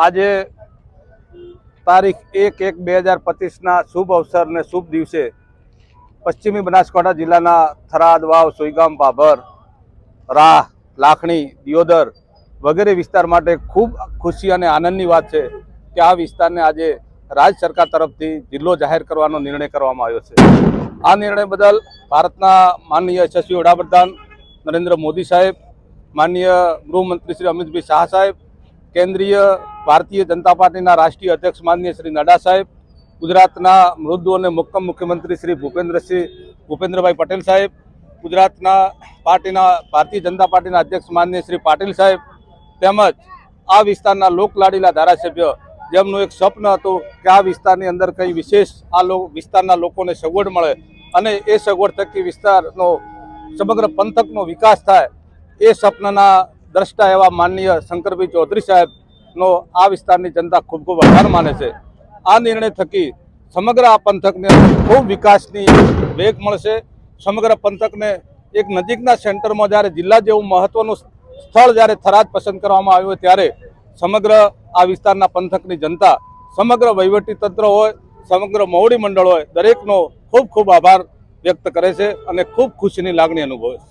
આજે તારીખ એક એક બે હજાર પચીસના શુભ અવસર અને શુભ દિવસે પશ્ચિમી બનાસકાંઠા જિલ્લાના થરાદ, વાવ, સુઈગામ પાભર રાહ, લાખણી, દિયોદર વગેરે વિસ્તાર માટે ખૂબ ખુશી અને આનંદની વાત છે કે આ વિસ્તારને આજે રાજ્ય સરકાર તરફથી જિલ્લો જાહેર કરવાનો નિર્ણય કરવામાં આવ્યો છે. આ નિર્ણય બદલ ભારતના માનનીય યશસ્વી વડાપ્રધાન નરેન્દ્ર મોદી સાહેબ, માનનીય ગૃહમંત્રી શ્રી અમિતભાઈ શાહ સાહેબ, કેન્દ્રીય ભારતીય જનતા પાર્ટીના રાષ્ટ્રીય અધ્યક્ષ માનનીય શ્રી નડ્ડા સાહેબ, ગુજરાતના મૃદુ અને મુક્કમ મુખ્યમંત્રી શ્રી ભૂપેન્દ્રસિંહ, ભૂપેન્દ્રભાઈ પટેલ સાહેબ, ગુજરાતના પાર્ટીના, ભારતીય જનતા પાર્ટીના અધ્યક્ષ માનનીય શ્રી પાટીલ સાહેબ તેમજ આ વિસ્તારના લોકલાડીલા ધારાસભ્ય જેમનું એક સ્વપ્ન હતું કે આ વિસ્તારની અંદર કંઈ વિશેષ આ વિસ્તારના લોકોને સગવડ મળે અને એ સગવડ થકી વિસ્તારનો, સમગ્ર પંથકનો વિકાસ થાય એ સ્વપ્નના દ્રષ્ટા એવા માનનીય શંકરભાઈ ચૌધરી સાહેબનો આ વિસ્તારની જનતા ખૂબ ખૂબ આભાર માને છે. આ નિર્ણય થકી સમગ્ર આ પંથકને ખૂબ વિકાસની વેગ મળશે. સમગ્ર પંથકને એક નજીકના સેન્ટરમાં જ્યારે જિલ્લા જેવું મહત્વનું સ્થળ જ્યારે થરાદ પસંદ કરવામાં આવ્યું ત્યારે સમગ્ર આ વિસ્તારના પંથકની જનતા, સમગ્ર તંત્ર હોય, સમગ્ર મોવડી મંડળ હોય, દરેકનો ખૂબ ખૂબ આભાર વ્યક્ત કરે છે અને ખૂબ ખુશીની લાગણી અનુભવે છે.